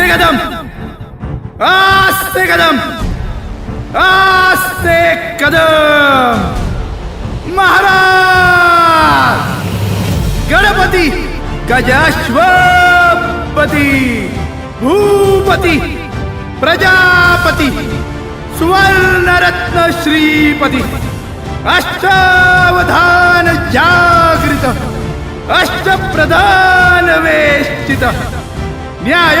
आस्ते कदम आस्ते कदम आस्ते कदम महाराज गणपती गजाश्वपती भूपती प्रजापती सुवर्णरत्न श्रीपती अष्टावधान जागृत अष्टप्रधान वेष्टित न्याय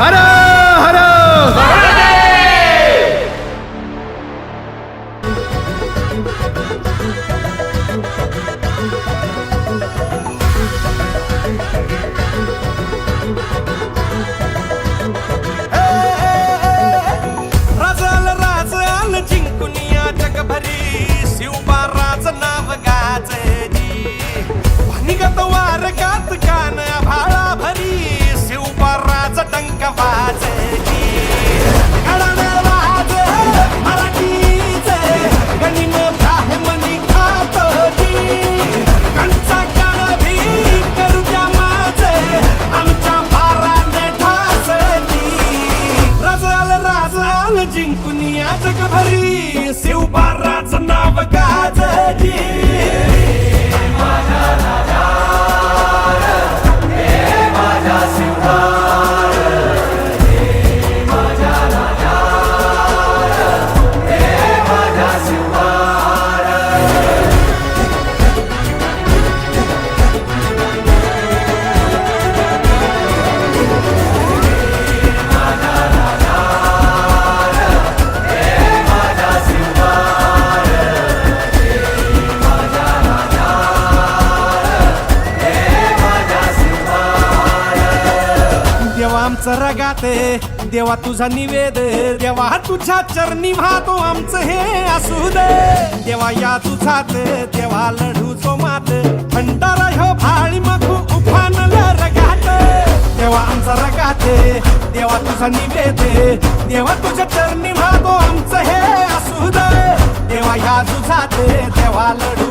हर हर जिंकून या जगभरी शिवबाराचं नाव गाजली. आमचं रगाते देवा तुझा निवेद देवा तुझ्या चरणी वाहतो. आमचं हे असू दे देवा या तुझात देवा लढू जो मात भंडारा ह्यो भाळी मखू उफानला रगात देवा आमचा रगाते देवा तुझा निवेद देवा तुझ्या चरणी वाहतो. आमचं हे असू दे देवा या तुझात देवा लढू